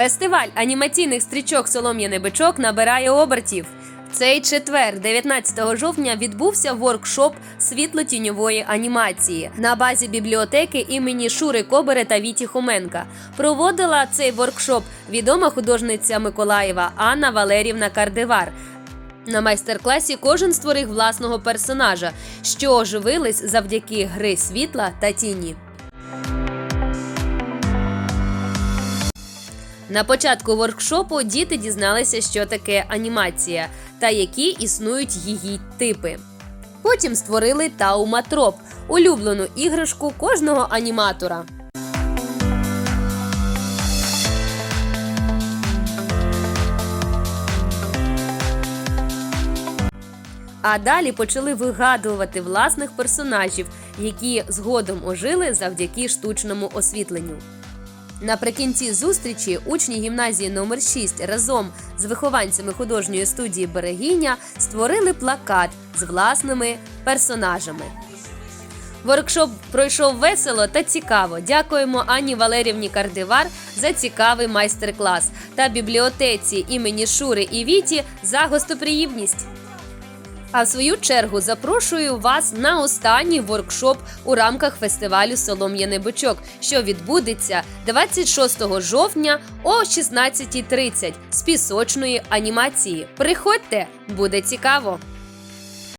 Фестиваль анімаційних стрічок Солом'яний бичок набирає обертів. Цей четвер, 19 жовтня, відбувся воркшоп світло-тіньової анімації на базі бібліотеки імені Шури Кобери та Віті Хоменка. Проводила цей воркшоп відома художниця Миколаєва Анна Валерівна Кардивар. На майстер-класі кожен створив власного персонажа, що оживились завдяки гри світла та тіні. На початку воркшопу діти дізналися, що таке анімація та які існують її типи. Потім створили тауматроп улюблену іграшку кожного аніматора. А далі почали вигадувати власних персонажів, які згодом ожили завдяки штучному освітленню. Наприкінці зустрічі учні гімназії номер 6 разом з вихованцями художньої студії Берегиня створили плакат з власними персонажами. Воркшоп пройшов весело та цікаво. Дякуємо Анні Валерівні Кардивар за цікавий майстер-клас та бібліотеці імені Шури і Віті за гостоприємність. А в свою чергу запрошую вас на останній воркшоп у рамках фестивалю Солом'яний бичок, що відбудеться 26 жовтня о 16.30 з пісочної анімації. Приходьте, буде цікаво!